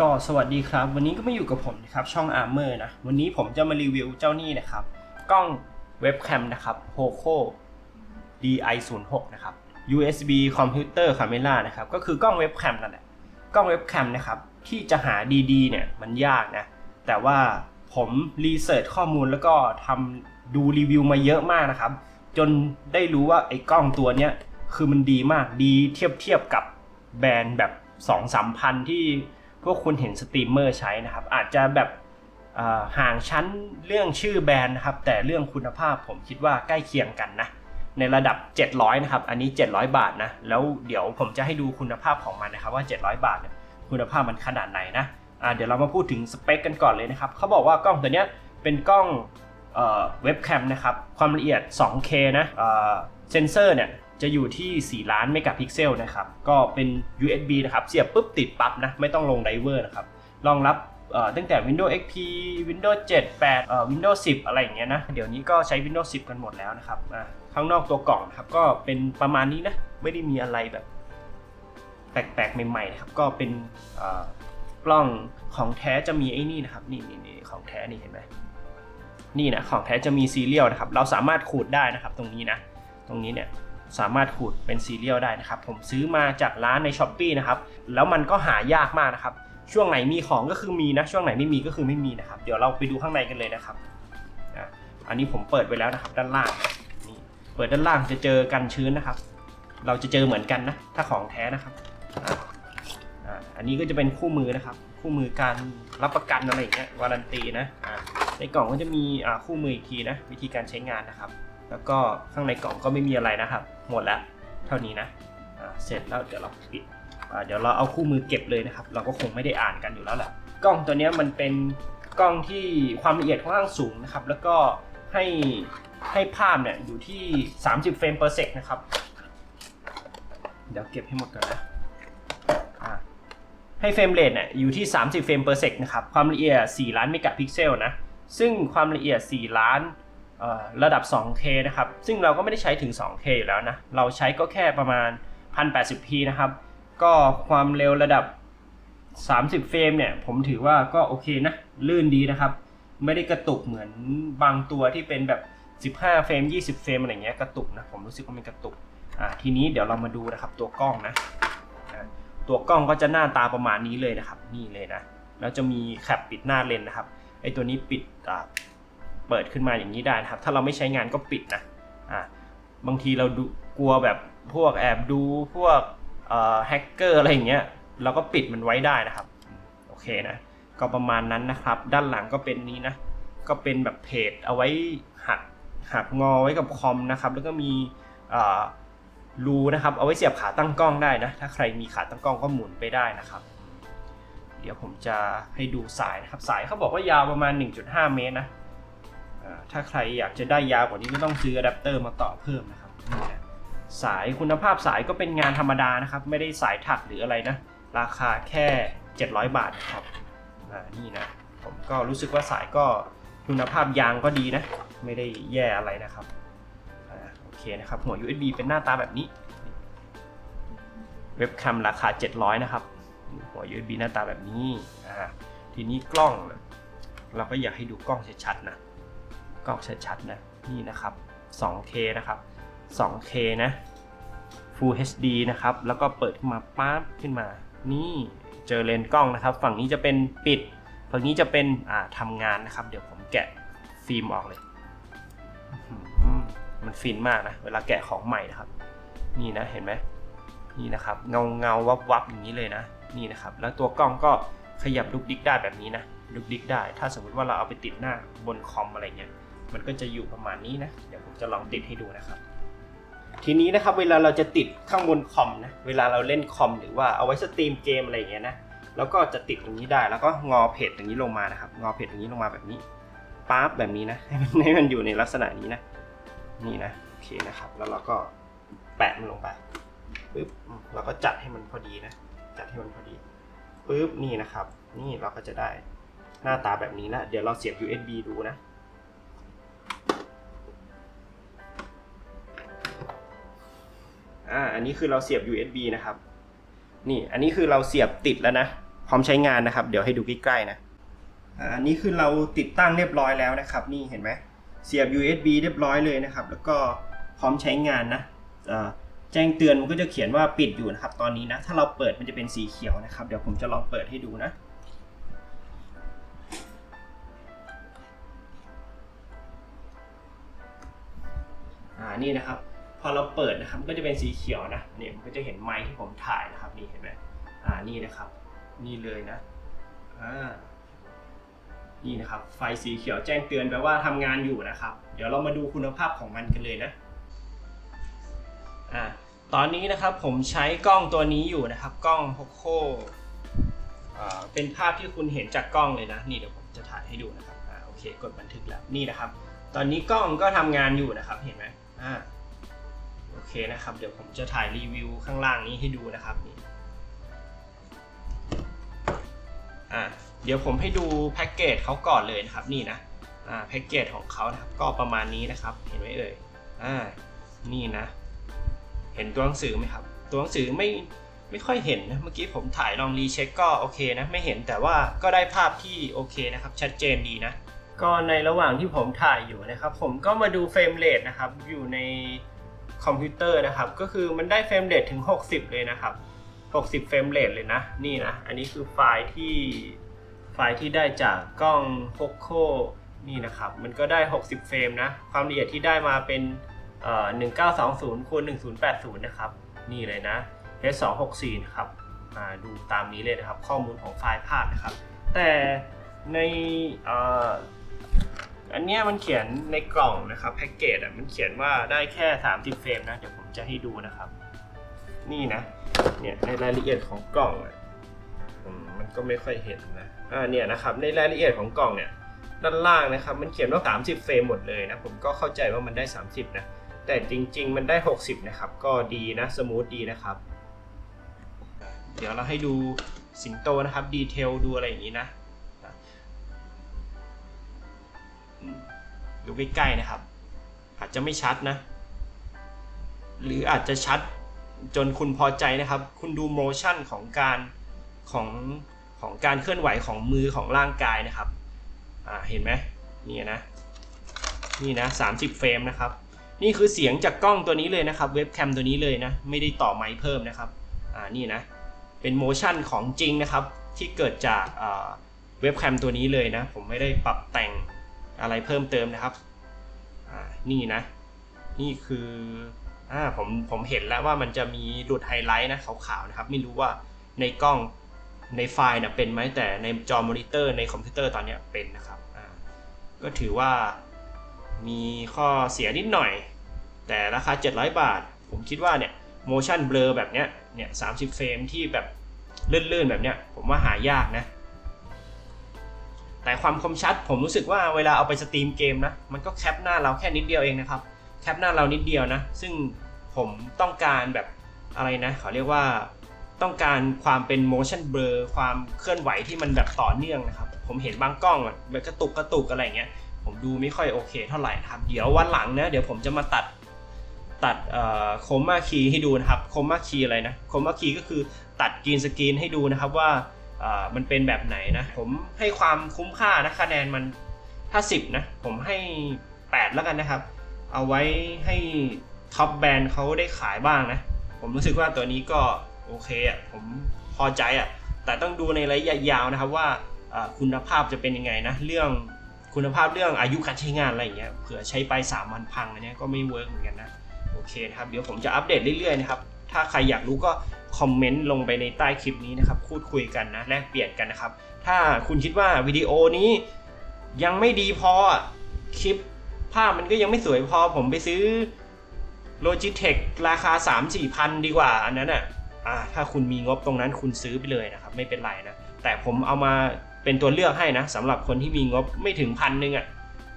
ก็สวัสดีครับ วันนี้ก็มาอยู่กับผมนะครับช่อง Armor นะ วันนี้ผมจะมารีวิวเจ้านี่นะครับ กล้องเว็บแคมนะครับ Poco DI06 นะครับ USB คอมพิวเตอร์ Camera นะครับ ก็คือกล้องเว็บแคมนั่นแหละกล้องเว็บแคมนะครับ ที่จะหาดีๆเนี่ยมันยากนะ แต่ว่าผมรีเสิร์ชข้อมูลแล้วก็ทำดูรีวิวมาเยอะมากนะครับ จนได้รู้ว่าไอ้กล้องตัวเนี้ยคือมันดีมากดีเทียบเทียบกับแบรนด์แบบ2องสามพันที่ พวกคุณเห็นสตรีมเมอร์ใช้นะครับ อาจจะแบบห่างชั้นเรื่องชื่อแบรนด์นะครับ แต่เรื่องคุณภาพผมคิดว่าใกล้เคียงกันนะ ในระดับ 700 นะครับ อันนี้ 700 บาทนะ แล้วเดี๋ยวผมจะให้ดูคุณภาพของมันนะครับว่า 700 บาทเนี่ยคุณภาพมันขนาดไหนนะอ่าเดี๋ยวเรามาพูดถึงสเปคกันก่อนเลยนะครับเขาบอกว่ากล้องตัวเนี้ยเป็นกล้องเว็บแคมนะครับ ความละเอียด 2K นะเอ่อเซนเซอร์เนี่ย จะอยู่ที่ 4 ล้านเมกะพิกเซลนะครับ ก็เป็น USB นะครับ เสียบปุ๊บติดปั๊บนะ ไม่ต้องลงไดเวอร์นะครับ รองรับตั้งแต่ Windows XP Windows 7 8เอ่อ Windows 10 อะไรอย่างเงี้ยนะ เดี๋ยวนี้ก็ใช้ Windows 10 กันหมดแล้วนะครับอ่าข้างนอกตัวกล่องครับ ก็เป็นประมาณนี้นะ ไม่ได้มีอะไรแบบ แปลกๆ ใหม่ๆ นะครับ ก็เป็นกล้องของแท้จะมีไอ้นี่นะครับ นี่นี่นี่ของแท้นี่เห็นไหมนี่นะ ของแท้จะมีซีเรียลนะครับ เราสามารถขูดได้นะครับ ตรงนี้นะ ตรงนี้เนี่ย สามารถขูดเป็นซีเรียลได้นะครับ ผมซื้อมาจากร้านใน s h อ p e e นะครับ แล้วมันก็หายากมากนะครับ ช่วงไหนมีของก็คือมีนะ ช่วงไหนไม่มีก็คือไม่มีนะครับ เดี๋ยวเราไปดูข้างในกันเลยนะครับ อันนี้ผมเปิดไว้แล้วนะครับ ด้านล่างนี่เปิดด้านล่างจะเจอกันชื้นนะครับ เราจะเจอเหมือนกันนะ ถ้าของแท้นะครับ อันนี้ก็จะเป็นคู่มือนะครับ คู่มือการรับประกันอะไรอย่างเงี้ยวารันตีนะในกล่องก็จะมีคู่มืออีกทีนะ วิธีการใช้งานนะครับ แล้วก็ข้างในกล่องก็ไม่มีอะไรนะครับ หมดแล้วเท่านี้นะเสร็จแล้วเดี๋ยวเราปิดเดี๋ยวเราเอาคู่มือเก็บเลยนะครับ เราก็คงไม่ได้อ่านกันอยู่แล้วแหละกล้องตัวนี้มันเป็นกล้องที่ความละเอียดค่อนข้างสูงนะครับ แล้วก็ให้ให้ภาพเนี่ยอยู่ที่ 30 เฟรม per sec นะครับ เดี๋ยวเก็บให้หมดก่อนนะให้เฟรมเรทเนี่ยอยู่ที่ 30 เฟรม per sec นะครับ ความละเอียด 4 ล้านเมกะพิกเซลนะ ซึ่งความละเอียด 4 ล้าน ระดับ 2K นะครับ ซึ่งเราก็ไม่ได้ใช้ถึง 2K อยู่แล้วนะ เราใช้ก็แค่ประมาณ 1080p นะครับ ก็ความเร็วระดับ 30 เฟรมเนี่ย ผมถือว่าก็โอเคนะ ลื่นดีนะครับ ไม่ได้กระตุกเหมือนบางตัวที่เป็นแบบ 15 เฟรม 20 เฟรมอะไรเงี้ยกระตุกนะ ผมรู้สึกว่ามันกระตุก อ่า ทีนี้เดี๋ยวเรามาดูนะครับตัวกล้องนะ ตัวกล้องก็จะหน้าตาประมาณนี้เลยนะครับ นี่เลยนะ แล้วจะมีแคปปิดหน้าเลนส์นะครับ ไอตัวนี้ปิดอ่า เปิดขึ้นมาอย่างนี้ได้นะครับ ถ้าเราไม่ใช้งานก็ปิดนะอ่าบางทีเราดูกลัวแบบพวกแอบดูพวกแฮกเกอร์อะไรอย่างเงี้ยเราก็ปิดมันไว้ได้นะครับโอเคนะก็ประมาณนั้นนะครับ ด้านหลังก็เป็นนี้นะ ก็เป็นแบบเพจเอาไว้หักหักงอไว้กับคอมนะครับ แล้วก็มีรูนะครับ เอาไว้เสียบขาตั้งกล้องได้นะ ถ้าใครมีขาตั้งกล้องก็หมุนไปได้นะครับ เดี๋ยวผมจะให้ดูสายนะครับ สายเขาบอกว่ายาวประมาณ 1.5 เมตรนะ ถ้าใครอยากจะได้ยาวกว่านี้ก็ต้องซื้ออะแดปเตอร์มาต่อเพิ่มนะครับนี่นะสายคุณภาพสายก็เป็นงานธรรมดานะครับ ไม่ได้สายถักหรืออะไรนะ ราคาแค่ 700 บาทนะครับนี่นะ ผมก็รู้สึกว่าสายก็คุณภาพยางก็ดีนะ ไม่ได้แย่อะไรนะครับอโอเคนะครับ หัว USB เป็นหน้าตาแบบนี้ เว็บแคมราคา 700 นะครับ หัว USB หน้าตาแบบนี้ทีนี้กล้องเราก็อยากให้ดูกล้องชัดๆนะ กล้องชัดๆนะนี่นะครับ 2K นะครับ 2K นะ Full HD นะครับ แล้วก็เปิดขึ้นมาปั๊บขึ้นมา นี่เจอเลนส์กล้องนะครับ ฝั่งนี้จะเป็นปิด ฝั่งนี้จะเป็นอ่าทำงานนะครับ เดี๋ยวผมแกะฟิล์มออกเลย มันฟินมากนะ เวลาแกะของใหม่นะครับ นี่นะเห็นไหมนี่นะครับ เงาเงาวับวับๆอย่างนี้เลยนะ นี่นะครับ แล้วตัวกล้องก็ขยับลุกดิกได้แบบนี้นะลุกดิกได้ ถ้าสมมติว่าเราเอาไปติดหน้าบนคอมอะไรเงี้ย มันก็จะอยู่ประมาณนี้นะ เดี๋ยวผมจะลองติดให้ดูนะครับ ทีนี้นะครับเวลาเราจะติดข้างบนคอมนะ เวลาเราเล่นคอมหรือว่าเอาไว้สตรีมเกมอะไรอย่างเงี้ยนะ แล้วก็จะติดตรงนี้ได้ แล้วก็งอเพจตรงนี้ลงมานะครับ งอเพจตรงนี้ลงมาแบบนี้ปั๊บแบบนี้นะ ให้มันให้มันอยู่ในลักษณะนี้นะ นี่นะ โอเคนะครับ แล้วเราก็แปะมันลงไปปึ๊บเราก็จัดให้มันพอดีนะ จัดให้มันพอดีปึ๊บนี่นะครับ นี่เราก็จะได้หน้าตาแบบนี้แล้วเดี๋ยวเราเสียบ USB ดูนะ อ่าอันนี้คือเราเสียบ USB นะครับ นี่อันนี้คือเราเสียบติดแล้วนะ พร้อมใช้งานนะครับ เดี๋ยวให้ดูใกล้ๆนะอ่าอันนี้คือเราติดตั้งเรียบร้อยแล้วนะครับ นี่เห็นไหมเสียบ USB เรียบร้อยเลยนะครับ แล้วก็พร้อมใช้งานนะอ่าแจ้งเตือนมันก็จะเขียนว่าปิดอยู่นะครับ ตอนนี้นะ ถ้าเราเปิดมันจะเป็นสีเขียวนะครับ เดี๋ยวผมจะลองเปิดให้ดูนะอ่านี่นะครับ พอเราเปิดนะครับก็จะเป็นสีเขียวนะเนี่ยมันก็จะเห็นไม้ที่ผมถ่ายนะครับนี่เห็นไหมอ่านี่นะครับ นี่เลยนะอ่านี่นะครับ ไฟสีเขียวแจ้งเตือนแปลว่าทำงานอยู่นะครับ เดี๋ยวเรามาดูคุณภาพของมันกันเลยนะอ่าตอนนี้นะครับผมใช้กล้องตัวนี้อยู่นะครับ กล้อง Poco อ่าเป็นภาพที่คุณเห็นจากกล้องเลยนะ นี่เดี๋ยวผมจะถ่ายให้ดูนะครับอ่าโอเค กดบันทึกแล้วนี่นะครับ ตอนนี้กล้องก็ทำงานอยู่นะครับเห็นไหมอ่า โอเคนะครับ เดี๋ยวผมจะถ่ายรีวิวข้างล่างนี้ให้ดูนะครับนี่อ่าเดี๋ยวผมให้ดูแพ็กเกจเขาก่อนเลยนะครับนี่นะอ่าแพ็กเกจของเขานะครับก็ประมาณนี้นะครับ เห็นไหมเอ่ยอ่านี่นะ เห็นตัวหนังสือไหมครับ ตัวหนังสือไม่ไม่ค่อยเห็นนะเมื่อกี้ผมถ่ายลองรีเช็คก็โอเคนะไม่เห็นแต่ว่าก็ได้ภาพที่โอเคนะครับ ชัดเจนดีนะ ก็ในระหว่างที่ผมถ่ายอยู่นะครับ ผมก็มาดูเฟรมเรทนะครับอยู่ใน คอมพิวเตอร์นะครับ ก็คือมันได้เฟรมเรทถึง 60 เลยนะครับ 60 เฟรมเรทเลยนะ นี่นะ อันนี้คือไฟล์ที่ไฟล์ที่ได้จากกล้อง Poco นี่นะครับ มันก็ได้ 60 เฟรมนะ ความละเอียดที่ได้มาเป็นเอ่อ1920คูณ1080 นะครับ นี่เลยนะ H264 นะครับมาดูตามนี้เลยนะครับ ข้อมูลของไฟล์ภาพนะครับ แต่ใน อันเนี้ยมันเขียนในกล่องนะครับแพ็กเกจอะมันเขียนว่าได้แค่ 30 เฟรมนะ เดี๋ยวผมจะให้ดูนะครับ นี่นะเนี่ยในรายละเอียดของกล่องอะมมันก็ไม่ค่อยเห็นนะอ่าเนี่ยนะครับในรายละเอียดของกล่องเนี่ยด้านล่างนะครับ มันเขียนว่า 30 เฟรมหมดเลยนะผมก็เข้าใจว่ามันได้ 30 นะแต่จริง ๆ มันได้ 60 นะครับ ก็ดีนะสมูทดีนะครับ เดี๋ยวเราให้ดูสิงโตนะครับดีเทลดูอะไรอย่างนี้นะ ดูใกล้ๆนะครับ อาจจะไม่ชัดนะ หรืออาจจะชัดจนคุณพอใจนะครับ คุณดูโมชั่นของการของของการเคลื่อนไหวของมือของร่างกายนะครับอ่าเห็นไหมนี่นะนี่นะ30 เฟรมนะครับ นี่คือเสียงจากกล้องตัวนี้เลยนะครับ เว็บแคมตัวนี้เลยนะ ไม่ได้ต่อไมค์เพิ่มนะครับอ่านี่นะ เป็นโมชั่นของจริงนะครับ ที่เกิดจากเว็บแคมตัวนี้เลยนะ ผมไม่ได้ปรับแต่ง อะไรเพิ่มเติมนะครับนี่นะ นี่คืออ่าผมผมเห็นแล้วว่ามันจะมีหลุดไฮไลท์นะขาวๆนะครับ ไม่รู้ว่าในกล้องในไฟล์นะเป็นไหมแต่ในจอมอนิเตอร์ในคอมพิวเตอร์ตอนนี้เป็นนะครับอ่าก็ถือว่ามีข้อเสียนิดหน่อย แต่ราคา 700 บาท ผมคิดว่าเนี่ย motion blur แบบเนี้ยเนี่ย30 เฟรมที่แบบลื่นๆแบบเนี้ยผมว่าหายากนะ แต่ความคมชัดผมรู้สึกว่าเวลาเอาไปสตรีมเกมนะ มันก็แคปหน้าเราแค่นิดเดียวเองนะครับ แคปหน้าเรานิดเดียวนะ ซึ่งผมต้องการแบบอะไรนะเขาเรียกว่าต้องการความเป็น motion blur ความเคลื่อนไหวที่มันแบบต่อเนื่องนะครับ ผมเห็นบางกล้องแบบกระตุกกระตุกอะไรเงี้ย ผมดูไม่ค่อยโอเคเท่าไหร่นะครับ เดี๋ยววันหลังนะ เดี๋ยวผมจะมาตัดตัดโคมาคีให้ดูนะครับ โคมาคีอะไรนะ โคมาคีก็คือตัดกรีนสกรีนให้ดูนะครับว่า มันเป็นแบบไหนนะ ผมให้ความคุ้มค่านะคะแนนมันถ้า10นะ ผมให้ 8 แล้วกันนะครับ เอาไว้ให้ท็อปแบรนด์เขาได้ขายบ้างนะ ผมรู้สึกว่าตัวนี้ก็โอเคอะผมพอใจอะแต่ต้องดูในระยะยาวนะครับว่าคุณภาพจะเป็นยังไงนะ เรื่องคุณภาพเรื่องอายุการใช้งานอะไรอย่างเงี้ยเผื่อใช้ไป3วันพังอันเนี้ยก็ไม่เวิร์กเหมือนกันนะ โอเคนะครับ เดี๋ยวผมจะอัปเดตเรื่อยๆนะครับ ถ้าใครอยากรู้ก็คอมเมนต์ลงไปในใต้คลิปนี้นะครับพูดคุยกันนะแลกเปลี่ยนกันนะครับ ถ้าคุณคิดว่าวิดีโอนี้ยังไม่ดีพอคลิปภาพมันก็ยังไม่สวยพอผมไปซื้อ Logitech ราคา 3 4พันดีกว่า อันนั้นอะอ่าถ้าคุณมีงบตรงนั้นคุณซื้อไปเลยนะครับ ไม่เป็นไรนะ แต่ผมเอามาเป็นตัวเลือกให้นะสำหรับคนที่มีงบไม่ถึงพันหนึ่งอะ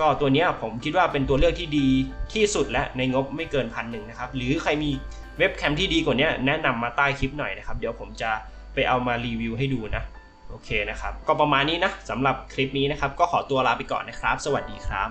ก็ตัวนี้ผมคิดว่าเป็นตัวเลือกที่ดีที่สุดและในงบไม่เกินพันหนึ่งนะครับ หรือใครมีเว็บแคมที่ดีกว่านี้แนะนำมาใต้คลิปหน่อยนะครับ เดี๋ยวผมจะไปเอามารีวิวให้ดูนะโอเคนะครับ ก็ประมาณนี้นะสำหรับคลิปนี้นะครับ ก็ขอตัวลาไปก่อนนะครับ สวัสดีครับ